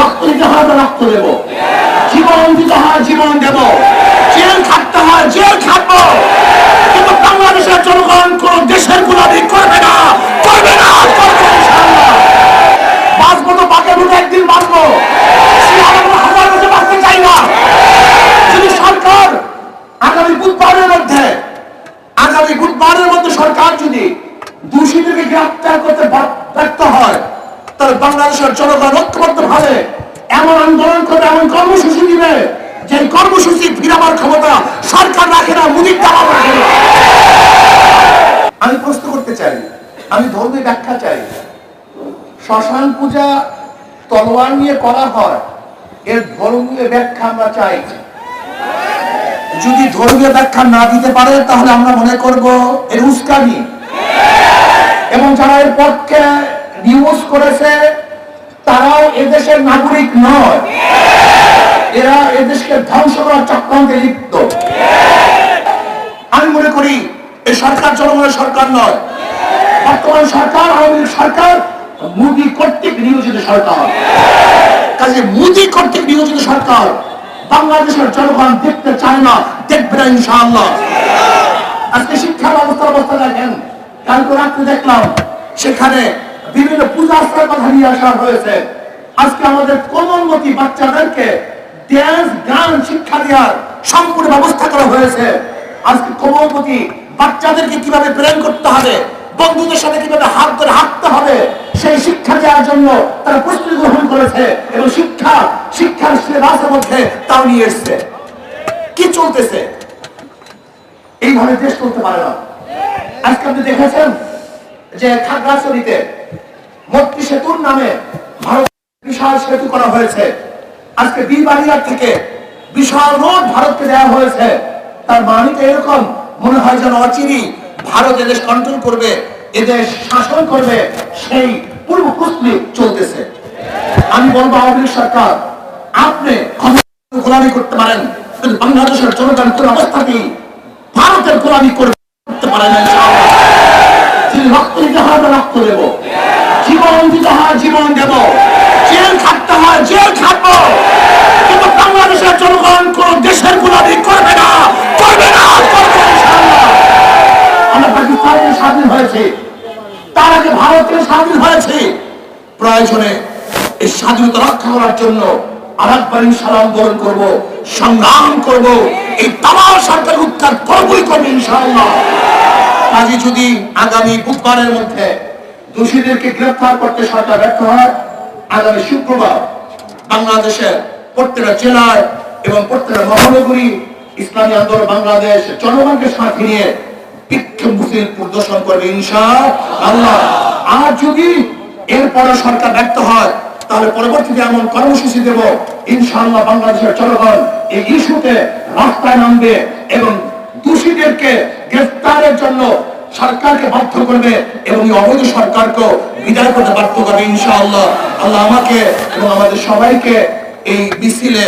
রক্ত দিতে হয় রক্ত দেব। জীবন দিতে হয় জীবন দেব। জেল খাটতে হয়, জেল খাটবো। কিন্তু বাংলাদেশের জনগণ কোন দেশের গুলামি করবে না করবে না বাঁচবো তো বাঁকের মতো একদিন বাঁচবো। চাই না। যদি সরকার আগামী বুধবারের মধ্যে, আগামী বুধবারের মধ্যে সরকার যদি দোষীদেরকে গ্রেফতার করতে ব্যর্থ- হয়, তাহলে বাংলাদেশের জনগণ ঐক্যবদ্ধ ভাবে এমন আন্দোলন করবে, এমন কর্মসূচি দিবে যে কর্মসূচি ফিরাবার ক্ষমতা সরকার রাখে না, মুদির দাবার রাখে না আমি প্রশ্ন করতে চাই, আমি ধর্মীয় ব্যাখ্যা চাই। শ্মশান পূজা তলোয়ার নিয়ে করা হয়, এর ধর্মীয় ব্যাখ্যা আমরা চাই। যদি ধর্মীয় ব্যাখ্যা না দিতে পারে, তাহলে আমরা মনে করব এর উস্কানি। এবং যারা এর পক্ষে নিউজ করেছে তারাও এদেশের নাগরিক নয়। এরা এদেশকে ধ্বংস করার চক্রান্তে লিপ্ত। আমি মনে করি, এই সরকার জনগণের সরকার নয়। বর্তমান সরকার, আওয়ামী সরকার, মোদী কর্তৃক নিয়োজিত সরকার। কাজে কর্তৃক নিয়োজিত সরকার বাংলাদেশের জনগণ দেখতে চায় না, দেখবে না ইনশাআল্লাহ। আজকে শিক্ষা ব্যবস্থার অবস্থা দেখেন, কালকে রাত্রে দেখলাম, সেখানে বিভিন্ন পূজাস্থার কথা নিয়ে আসা হয়েছে। আজকে আমাদের কোমলমতি বাচ্চাদেরকে ড্যান্স গান, শিক্ষা দেওয়ার সম্পূর্ণ ব্যবস্থা করা হয়েছে। আজকে কোমলমতি বাচ্চাদেরকে কীভাবে প্রেম করতে হবে, বন্ধুদের সাথে কীভাবে হাত ধরে হাঁটতে হবে, সেই শিক্ষা দেওয়ার জন্য তারা প্রস্তুতি গ্রহণ করেছে এবং শিক্ষা, শিক্ষার সিলেবাসের মধ্যে তাও নিয়ে এসছে। কি চলতেছে? এইভাবে দেশ চলতে পারে না। আজকে আপনি দেখেছেন? যে খাগড়াছড়িতে মৈত্রী সেতুর নামে ভারত বিশাল সেতু করা হয়েছে। আজকে বিবাড়িয়ার থেকে বিশাল রোড ভারতকে দেওয়া হয়েছে। তার মানে তো এরকম মনে হয় যেন অচিরি ভারত এদেশ কন্ট্রোল করবে এদেশ শাসন করবে, সেই পূর্ব প্রস্তুতি চলতেছে। আমি বলব আওয়ামী লীগ সরকার, আপনি গোলামি করতে পারেন বাংলাদেশের জনগণ কোন অবস্থাতেই ভারতের গোলামি করতে পারে না ইনশাআল্লাহ। যদি রক্ত দিতে হয় তো রক্ত দেব। জীবন দিতে হয় জীবন দেব। জেল খাটতে হয়, জেল খাটবো। কিন্তু বাংলাদেশের জনগণ কোন দেশের গোলামি করবে না করবে না, করবে আমরা পাকিস্তানের স্বাধীন হয়েছে। তার আগে ভারতের স্বাধীন হয়েছে। প্রয়োজনে এই স্বাধীনতা রক্ষা করার জন্য আরেকবার ইনশাআল্লাহ আন্দোলন করব, সংগ্রাম করব, এই তামাল সরকার উত্থান করবই করবে ইনশাআল্লাহ। কাজে যদি আগামী বুধবারের মধ্যে দোষীদেরকে গ্রেফতার করতে সরকার ব্যর্থ হয়। আগামী শুক্রবার বাংলাদেশের প্রত্যেকটা জেলায় এবং প্রত্যেকটা মহানগরী ইসলামী আন্দোলন বাংলাদেশ জনগণকে সাথে নিয়ে প্রদর্শন করবে আর যদি এরপরে সরকার ব্যর্থ হয়, তাহলে পরবর্তীতে এমন কর্মসূচি দেব, ইনশাআল্লাহ বাংলাদেশের জনগণ এই ইস্যুতে রাস্তায় নামবে এবং দোষীদেরকে গ্রেফতারের জন্য সরকারকে বাধ্য করবে এবং এই অবৈধ সরকারকেও বিদায় করতে বাধ্য করবে, ইনশাআল্লাহ। আল্লাহ আমাকে এবং আমাদের সবাইকে এই মিছিলে